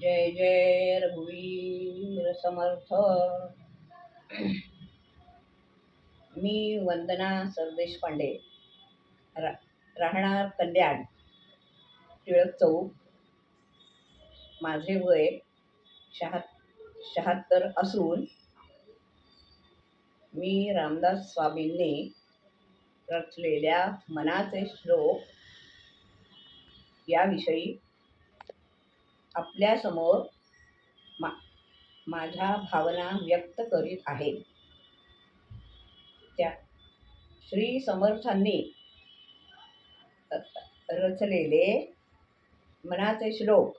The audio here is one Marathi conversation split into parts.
जय जय रघुवीर समर्थ. मी वंदना सरदेश पांडे. रा राहणार कल्याण टिळक चौक. माझे वय शहा शहात्तर असून मी रामदास स्वामींनी रचलेल्या मनाचे श्लोक याविषयी आपल्यासमोर मा माझ्या भावना व्यक्त करीत आहे. त्या श्री समर्थांनी रचलेले मनाचे श्लोक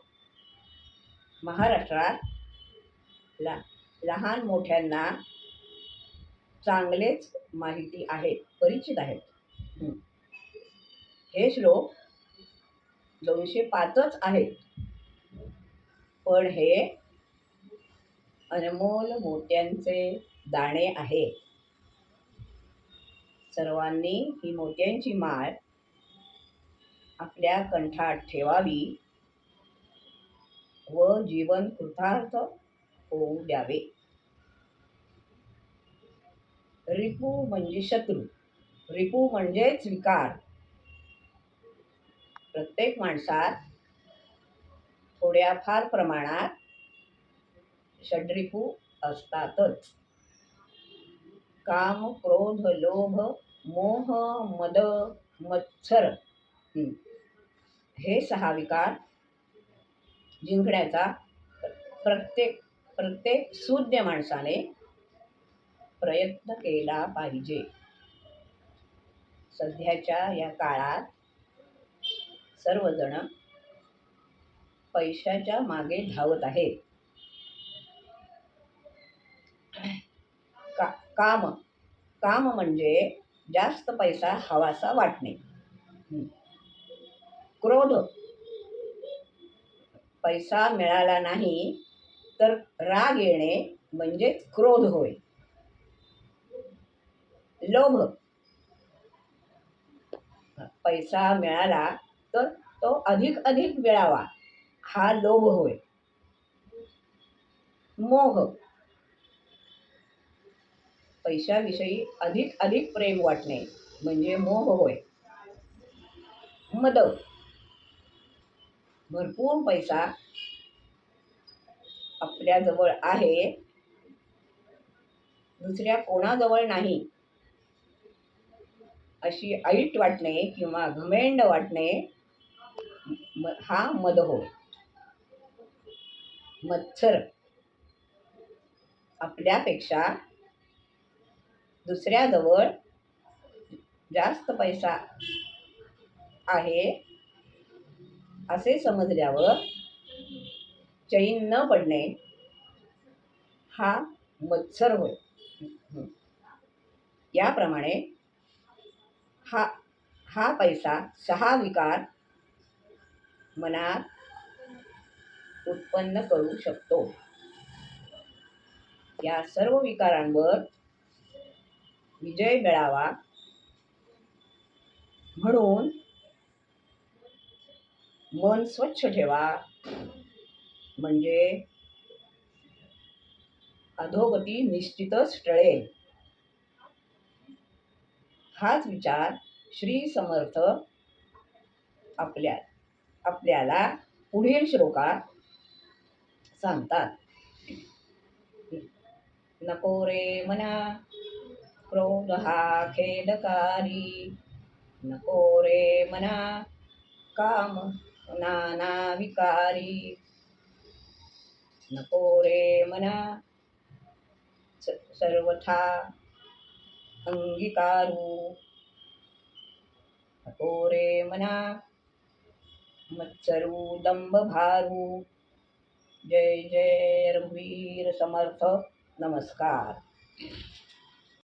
महाराष्ट्रात ला लहान मोठ्यांना चांगलेच माहिती आहेत परिचित आहेत. हे श्लोक दोनशे पाचच आहेत. पण हे अनमोल मोत्यांचे दाणे आहे. सर्वांनी ही मोत्यांची माळ आपल्या कंठात ठेवावी व जीवन कृतार्थ होऊ द्यावे. रिपू म्हणजे शत्रू. रिपू म्हणजेच विकार. प्रत्येक माणसात थोड्याफार प्रमाणात षड्रिपू असतातच. काम क्रोध लोभ मोह मद मत्सर हे. सहा विकार जिंकण्याचा प्रत्येक प्रत्येक सूज्ञ माणसाने प्रयत्न केला पाहिजे. सध्याच्या या काळात सर्वजण पैशाच्या मागे धावत आहेत. का काम काम म्हणजे जास्त पैसा हवासा वाटणे. क्रोध. पैसा मिळाला नाही तर राग येणे म्हणजेच क्रोध होय. लोभ. पैसा मिळाला तर तो अधिक अधिक मिळावा हा लोभ होय. मोह. पैशाविषयी अधिक अधिक प्रेम वाटणे म्हणजे मोह होय. मद भरपूर पैसा आपल्याजवळ आहे. दुसऱ्या कोणाजवळ नाही. अशी ऐट वाटणे किंवा घमेंड वाटणे म- हा मद होय मच्छर आपल्यापेक्षा दुसऱ्याजवळ जास्त पैसा आहे असे समजल्यावर चैन न पडणे हा मत्सर होय. याप्रमाणे हा हा पैसा सहा विकार मनात उत्पन्न करू शकतो. या सर्व विकारांवर विजय मिळावा म्हणून मन स्वच्छ ठेवा. म्हणजे अधोगती निश्चितच टळेल. हाच विचार श्री समर्थ आपल्या आपल्याला पुढील श्लोकात सांगतात. नको रे मना क्रोध हा खेदकारी नको रे मना काम नाना विकारी. नको रे मना स- सर्वथा अंगीकारू. नको रे मना मत्सरू दंभ भारू. जय जय रघुवीर समर्थ. नमस्कार.